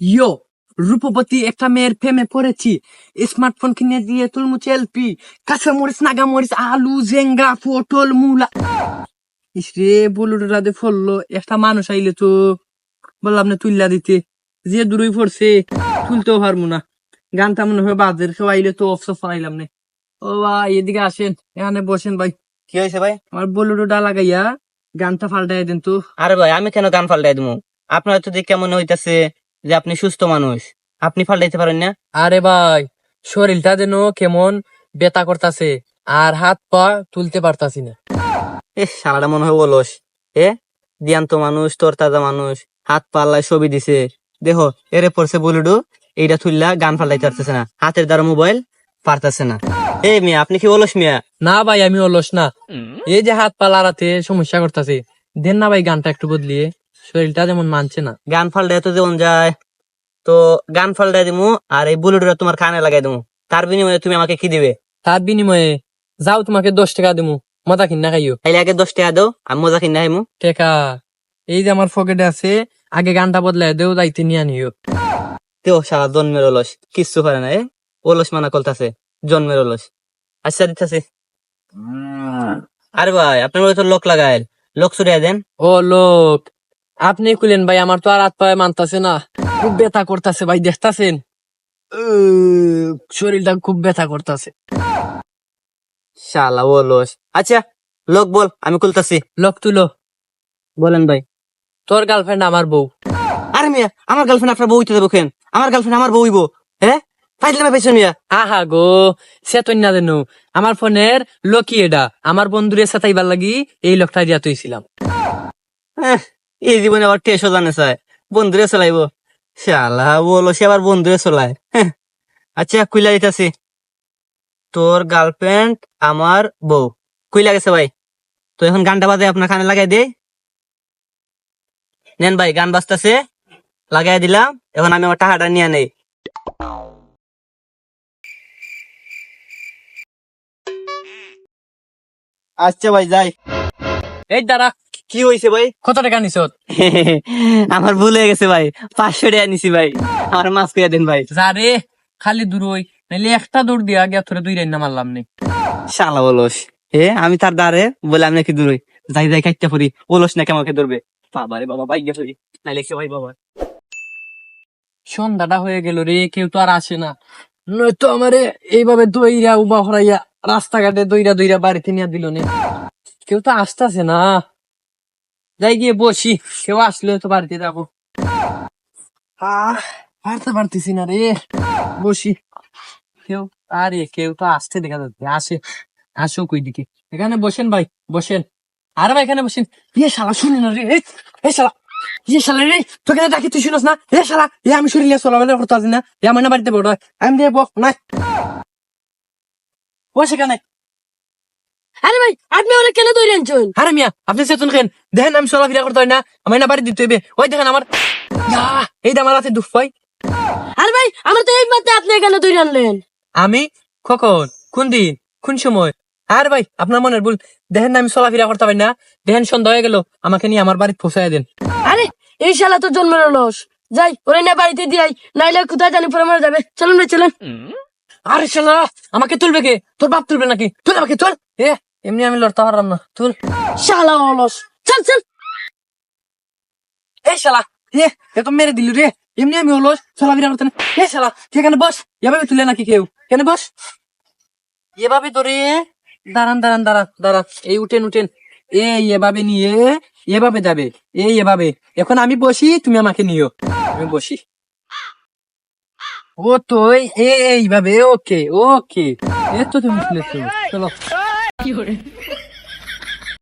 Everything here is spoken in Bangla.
ইয়ো রূপবতী একটা মেয়ের প্রেমে পড়েছি। স্মার্টফোন কিনে দিয়ে তুলমুচ এলপি কাঁচা মরিচ নাগা মরিচ আলু জেঙ্গা পটল মূলা। ইসরে রাতে ফললো একটা মানুষ আইলে তো বললাম না তুললা দিতে। যে দূরই পড়ছে তুলতেও পারব না। গানটা মনে হয় বাদের কেউ আইলে তো অফসফ ফলাইলাম না। ও ভাই এদিকে আসেন এখানে বসেন ভাই। কি হয়েছে ভাই? আমার বলুটা লাগাইয়া গানটা পাল্টাই দেন তো। আরে ভাই আমি কেন গান ফাল্টাই দেবো আপনার তো দেখে মনে হইতাছে যে আপনি সুস্থ মানুষ। আপনি ফাল্টাইতে পারেন না? আরে ভাই শরীরটা যেন কেমন বেতা করতাছে আর হাত পা তুলতে পারতাছি না। এ সারাটা মনে হয় অলস। এ দিয়ান্ত মানুষ তোর তাজা মানুষ। হাত পাল্লায় ছবি দিছে। দেখো এরে পড়ছে বলিডু এইটা তুললা গান ফাল্টাইতে পারতেছে না। হাতের দ্বারা মোবাইল পারতেছে না। এ মিয়া আপনি কি অলস মিয়া? না ভাই আমি অলস না। এই যে হাত পা লাড়াতে সমস্যা করতেছে। দেন না ভাই গানটা একটু বদলিয়ে। শরীরটা যেমন মানছে না। গান ফাল্টাই তো যেমন যায় তো গান ফাল্টাই দিমু আর এই বুলেটটা তোমার কানে লাগাই দিমু। তার বিনিময়ে তুমি আমাকে কি দিবে? তার বিনিময়ে যাও তোমাকে দশ টাকা দিমু মজা কিনা খাইও। তাইলে আগে দশ টাকা দাও আমি মজা কিনে আইমু টেকা এই যে আমার পকেটে আছে আগে গানটা বদলাই দেও যাইতে নিয়ে নিও। তেও সারা জন্মের অলস কিচ্ছু করে না এ? অলস মানা কলতাছে জন্মের অলস। আচ্ছা দিতেছে। আরে ভাই আপনার তো লোক লাগাইল লোক সরিয়া দেন। ও লোক আপনি খুলেন ভাই আমার তো আর হাত পায়ে মানতাছে না। খুব ব্যথা করতেছে ভাই দেখতাছেন? শরীরটা খুব ব্যথা করতেছে। শালা অলস। আচ্ছা লোক বল আমি খুলতাছি। লোক তুলো। বলেন ভাই। তোর গার্লফ্রেন্ড আমার বউ। আরে মিয়া আমার গার্লফ্রেন্ড আপনার বউ হইতে দেবো কেন? আমার গার্লফ্রেন্ড আমার বউ হইব হ্যাঁ? পাইলে পেছন মিয়া? আহা গো সে তো না জানো আমার ফোনের লোকি এটা। আমার বন্ধুরে সাথাইবার লাগি এই লোকটা দিয়া তুইছিলাম এই জীবনে আবার টেসও জানে চায় বন্ধুরে চলাইব। শালা বলো, সে আবার বন্ধুরে চলায়। হ্যাঁ। আচ্ছা কুইলা দিতেছি। তোর গার্লফ্রেন্ড আমার বউ। কুইলা গেছে ভাই। তো এখন গানটা বাজে আপনার কানে লাগাই দে নেন ভাই, গান বাজতেছে। লাগাই দিলাম। এখন আমি আমার টাকাটা নিয়ে নেই। আচ্ছা ভাই, যাই। এই দাঁড়া। কি হয়েছে ভাই? কত টাকা নিছ আমার ভুল হয়ে গেছে ভাই। পাঁচশো টাকা নিছি ভাই। আমার মাছ করে দেন ভাই। যা রে খালি দূরই নাইলে একটা দৌড় দিয়া গিয়া তোরে দুই রান্না মারলাম নে। শালা অলস। এ আমি তার দ্বারে বলে আমি নাকি দূরই যাই যাই কাটতে পড়ি। অলস নাকি আমাকে ধরবে। বাবা রে বাবা বাইক গেছে নাইলে কে ভাই বাবা সন্ধ্যাটা হয়ে গেল রে কেউ তো আর আসে না। নয়তো আমারে এইভাবে দইরা উবা হরাইয়া রাস্তাঘাটে দইরা দইরা বাড়িতে নিয়ে দিল নে। কেউ তো আসতেছে না। যাই গিয়ে বসি কেউ আসলে তো বাড়িতে যাব। আহ পারতে পারতেছি না রে। বসি। কেউ আরে কেউ তো আসতে দেখা যাচ্ছে আসে আসো কই দিকে এখানে বসেন ভাই বসেন। আরে ভাই এখানে বসেন। ইয়ে শালা শুনি না রে। এই শালা ইয়ে শালা রে তোকে ডাকি তুই শুনস না। এ শালা এ আমি শরীরে চলাবেলা করতে আছি না। এ আমার না বাড়িতে বড় আমি দিয়ে বক না বসে কেন আরে ভাই আপনি ওরা কেন তৈরি আনছেন আরে মিয়া আপনি চেতন খেন। দেখেন আমি চলাফেরা করতে হয় না আমার না বাড়ি দিতে হইবে। ওই দেখেন আমার এই আমার হাতে দুঃখ পাই আরে ভাই আমরা তো এই মাত্র আপনি কেন তৈরি আনলেন? আমি? কখন? কোন দিন? কোন সময়? আর ভাই আপনার মনের ভুল। দেখেন আমি চলাফেরা করতে পারি না। দেখেন সন্ধ্যা হয়ে গেল আমাকে নিয়ে আমার বাড়ি পৌঁছায় দেন। আরে এই শালা তো জন্মের লস যাই ওরে না বাড়িতে দিয়াই নাইলে কোথায় জানি পরে মারা যাবে। চলুন ভাই চলুন। আরে শালা আমাকে তুলবে কে? তোর বাপ তুলবে নাকি? তুল আমাকে তুল। এ এমনি আমি লড়তে পারলাম না। তুল শালা অলস। চল চল। এই শালা এ এ তো মেরে দিলি রে। এমনি আমি হলো চলাফেরা করতে না। এ শালা এখানে বস। এভাবে তুলে নাকি কেউ? কেন বস। এভাবে ধরে দাঁড়ান দাঁড়ান দাঁড়ান দাঁড়ান। এই উঠেন উঠেন। এই এভাবে নিয়ে এভাবে যাবে। এই এভাবে। এখন আমি বসি তুমি আমাকে নিও। আমি বসি। ও তো এই- এইভাবে ওকে ওকে। এ তো তুমি তুলেছো চলো